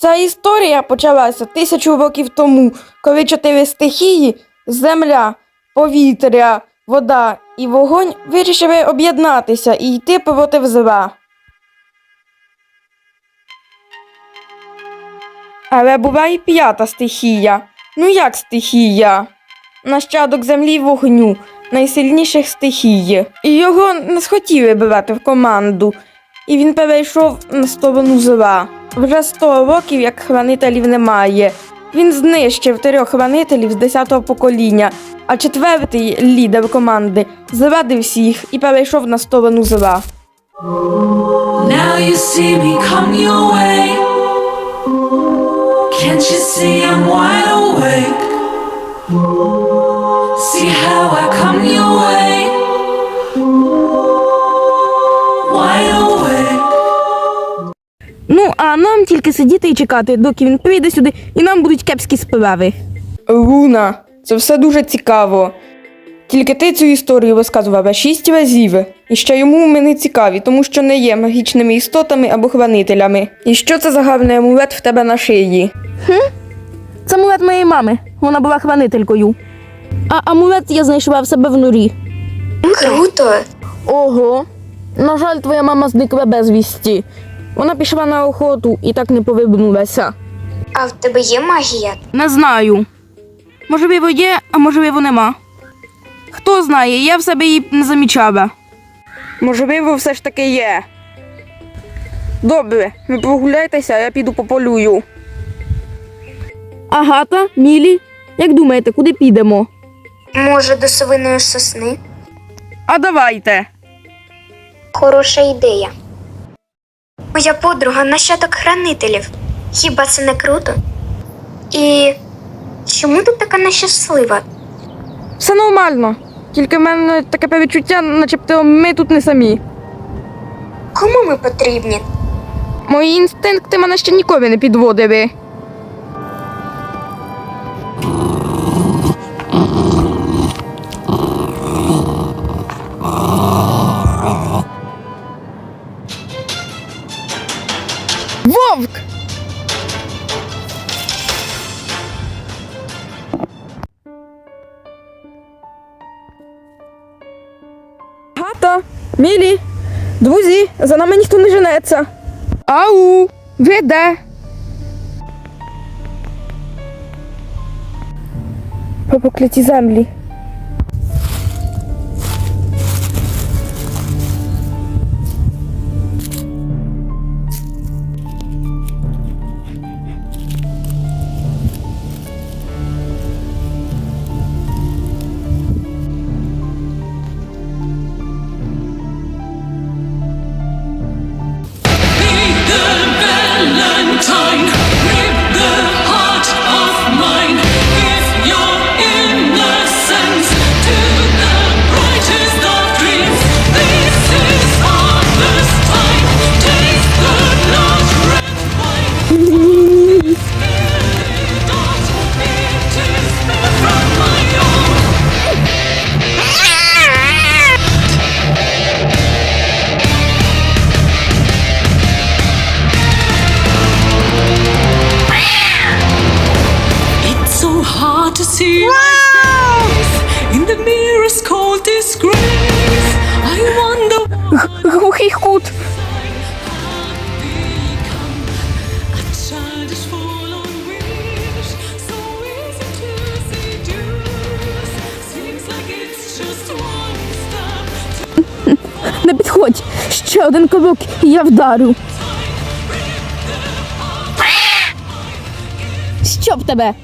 Ця історія почалася тисячу років тому, коли чотири стихії земля, повітря, вода і вогонь вирішили об'єднатися і йти проти зла. Але була і п'ята стихія. Ну як стихія? Нащадок землі вогню, найсильніших стихій. І його не схотіли брати в команду, і він перейшов на сторону зла. Вже сто років, як хранителів немає. Він знищив трьох хранителів з десятого покоління, а четвертий лідер команди зрадив всіх і перейшов на сторону зла. Now you see me come your way. Can't you see I'm wide awake? See how I come your way. А нам тільки сидіти і чекати, доки він прийде сюди, і нам будуть кепські справи. Луна, це все дуже цікаво. Тільки ти цю історію розказувала шість разів, і ще йому ми не цікаві, тому що не є магічними істотами або хранителями. І що це за гарний амулет в тебе на шиї? Хм? Це амулет моєї мами. Вона була хранителькою. А амулет я знайшла в себе в норі. Круто. Ого. На жаль, твоя мама зникла безвісті. Вона пішла на охоту і так не повернулася. А в тебе є магія? Не знаю. Можливо, є, а можливо, нема. Хто знає, я в себе її не замічала. Можливо, все ж таки є. Добре, ви прогуляйтеся, а я піду пополюю. Агата, Мілі, як думаєте, куди підемо? Може, до совиної сосни? А давайте. Хороша ідея. Моя подруга нащадок хранителів. Хіба це не круто? І чому ти така нещаслива? Все нормально. Тільки в мене таке перечуття, начебто ми тут не самі. Кому ми потрібні? Мої інстинкти мене ще ніколи не підводили. Мілі, друзі, за нами ніхто не женеться. Ау, ви де? По покляті землі. Ще один крок, і я вдарю. Щоб тебе.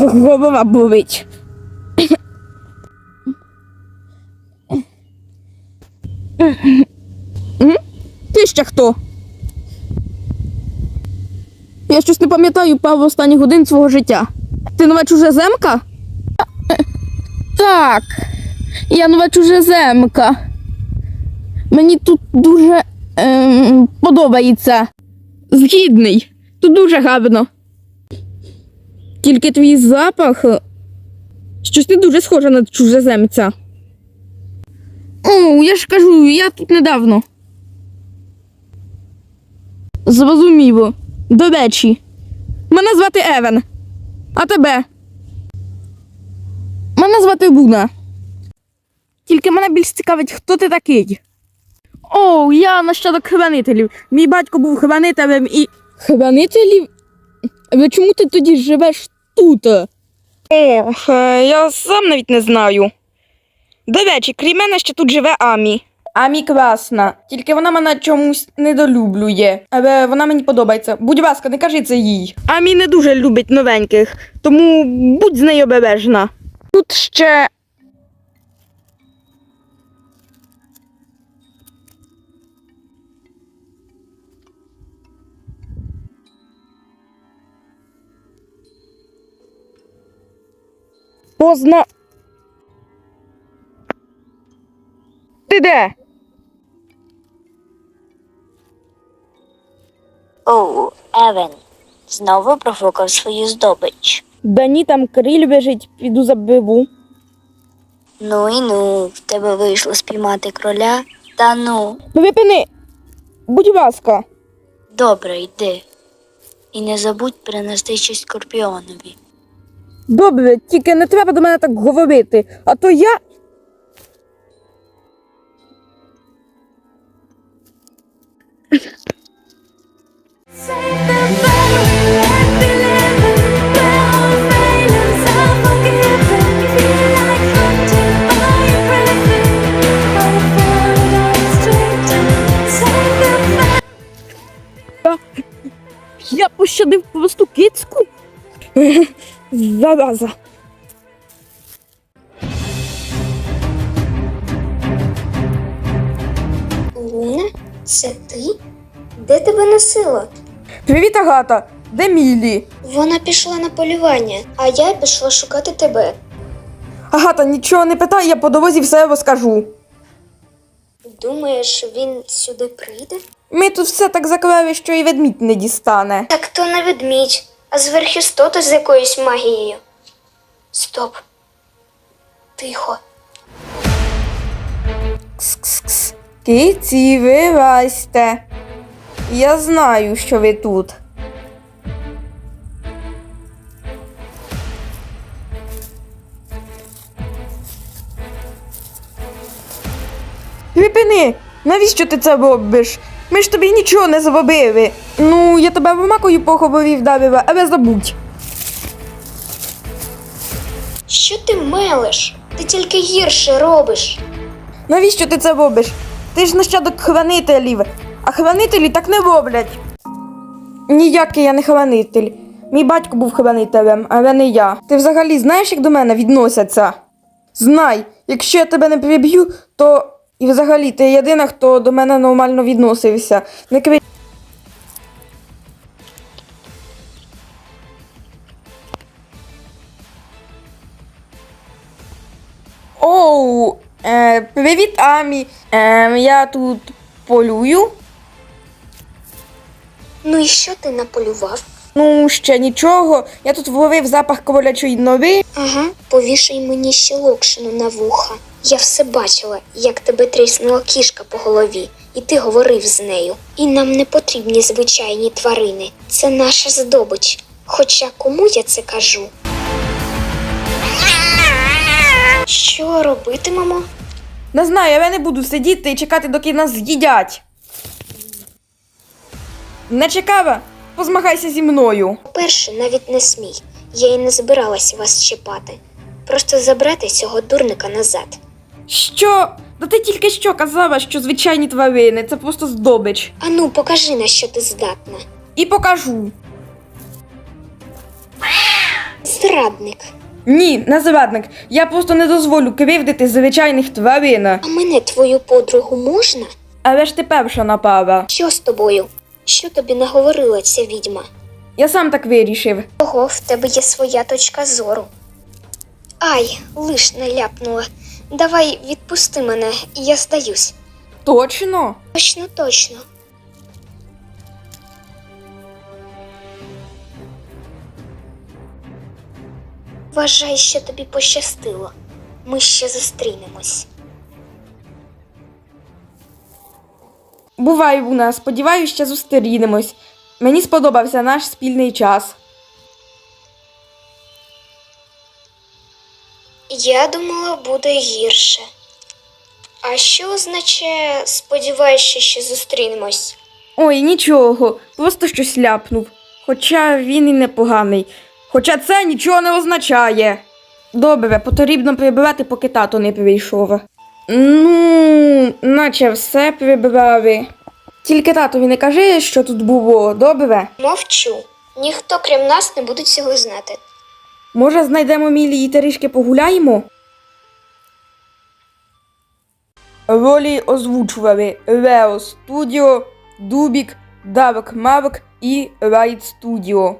Голова болить. Ти ще хто? Я щось не пам'ятаю пару останніх годин свого життя. Ти нова чужеземка? Так, я нова чужеземка. Мені тут дуже ем, подобається. Згідний. Тут дуже гарно. Тільки твій запах. е, Щось не дуже схоже на чужеземця. О, я ж кажу, я тут недавно. Зрозуміло. До речі, мене звати Евен. А тебе? Мене звати Луна. Тільки мене більш цікавить, хто ти такий. О, я нащадок хранителів. Мій батько був хранителем і. Хранителів? Але чому ти тоді живеш тут? О, е, я сам навіть не знаю. До речі, крім мене ще тут живе Амі. Амі класна, тільки вона мене чомусь недолюблює, але вона мені подобається. Будь ласка, не кажи це їй. Амі не дуже любить новеньких, тому будь з нею обережна. Тут ще. Поздно. Ти де? Оу, Евен, знову профукав свою здобич. Да ні, там криль лежить, піду забиву. Ну і ну, в тебе вийшло спіймати кроля. Та ну, Припини, будь ласка. добре, йди. І не забудь принести щось скорпіонові. Добре, тільки не треба до мене так говорити, а то я. Я пощадив просто кицьку. Зараза. Луна, це ти? Де тебе носило? Привіт, Агата. Де Мілі? Вона пішла на полювання, а я пішла шукати тебе. Агата, нічого не питай, я по дорозі все розкажу. Думаєш, він сюди прийде? Ми тут все так заклали, що і ведмідь не дістане. Так то не ведмідь, а зверхістота з якоюсь магією. Стоп. Тихо. Кс-кс-кс. Киці, вилазьте. Я знаю, що ви тут. Припини! Навіщо ти це робиш? Ми ж тобі нічого не зробили. Ну, я тебе вимакою по голові вдарила, але забудь. Що ти мелиш? Ти тільки гірше робиш. Навіщо ти це робиш? Ти ж нащадок хранителів, а хранителі так не роблять. Ніякий я не хранитель. Мій батько був хранителем, але не я. Ти взагалі знаєш, як до мене відносяться? Знай, якщо я тебе не приб'ю, то і взагалі ти єдина, хто до мене нормально відносився. Не кри... Оу, е, привіт, Амі. Е, я тут полюю. Ну і що ти наполював? Ну, ще нічого. Я тут вловив запах ковалячої ноги. Ага, повішай мені ще локшину на вуха. Я все бачила, як тебе тріснула кішка по голові, і ти говорив з нею. І нам не потрібні звичайні тварини. Це наша здобич. Хоча кому я це кажу? Що робитимемо? Не знаю, я не буду сидіти і чекати, доки нас з'їдять. Не чекала? Позмагайся зі мною. По-перше, навіть не смій. Я й не збиралась вас чіпати. Просто забрати цього дурника назад. Що? Да ти тільки що казала, що звичайні тварини це просто здобич. Ану, покажи, на що ти здатна. І покажу. Зрадник. Ні, не зрадник. Я просто не дозволю кривдити звичайних тварин. А мене твою подругу можна? Але ж ти перша напала. Що з тобою? Що тобі наговорила ця відьма? Я сам так вирішив. Ого, в тебе є своя точка зору. Ай, лиш не ляпнула. Давай відпусти мене, і я здаюсь. Точно? Точно, точно. Вважай, що тобі пощастило. Ми ще зустрінемось. Бувай, Луна, сподіваюся, ще зустрінемось. Мені сподобався наш спільний час. Я думала, буде гірше. А що означає сподіваюся, що зустрінемось? Ой, нічого, просто щось ляпнув. Хоча він і непоганий. Хоча це нічого не означає. Добре, потрібно прибирати, поки тато не прийшов. Ну, наче все прибрали. Тільки татові не кажи, що тут було, добре? Мовчу. Ніхто крім нас не буде цього знати. Може, знайдемо Мілі і трішки погуляємо? Ролі озвучували Лео Студіо, Дубік, Дарк Марк і Райт Студіо.